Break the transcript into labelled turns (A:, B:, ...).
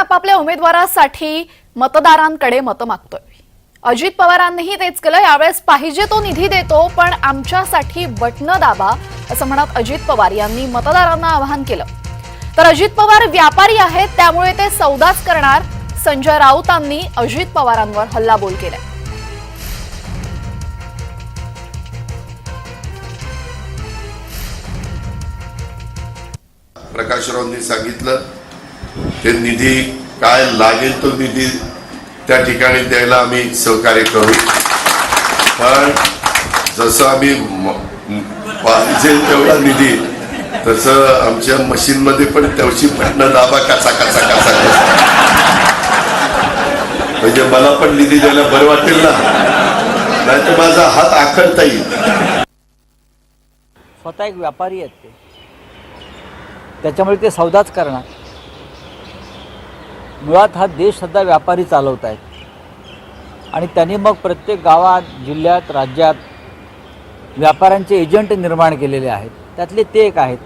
A: आपापल्या उमेदवारासाठी मतदारांकडे मतं मागतोय. अजित पवारांनीही तेच केलं यावेळेस पाहिजे तो निधी देतो पण आमच्यासाठी बटणं दाबा असं म्हणत अजित पवार यांनी मतदारांना आवाहन केलं. तर अजित पवार व्यापारी आहेत त्यामुळे ते सौदाच करणार. संजय राऊतांनी अजित पवारांवर हल्लाबोल केलाय.
B: प्रकाशरावांनी सांगितलं ते निधी काय लागेल तो निधी त्या ठिकाणी द्यायला आम्ही सहकार्य करू. पण जसं आम्ही पाहिजे तेवढा निधी तसं आमच्या मशीनमध्ये पण तेवढी बटणं दाबा कसा कसा कसा कसा म्हणजे मला पण निधी द्यायला बरं वाटेल ना. नाही तर माझा हात आखडता येईल.
C: स्वतः एक व्यापारी आहेत ते. त्याच्यामुळे ते सौदाच करणार. मुळात हा देश सध्या व्यापारी चालवत आहेत आणि त्यांनी मग प्रत्येक गावात जिल्ह्यात राज्यात व्यापाऱ्यांचे एजंट निर्माण केलेले आहेत. त्यातले ते एक आहेत.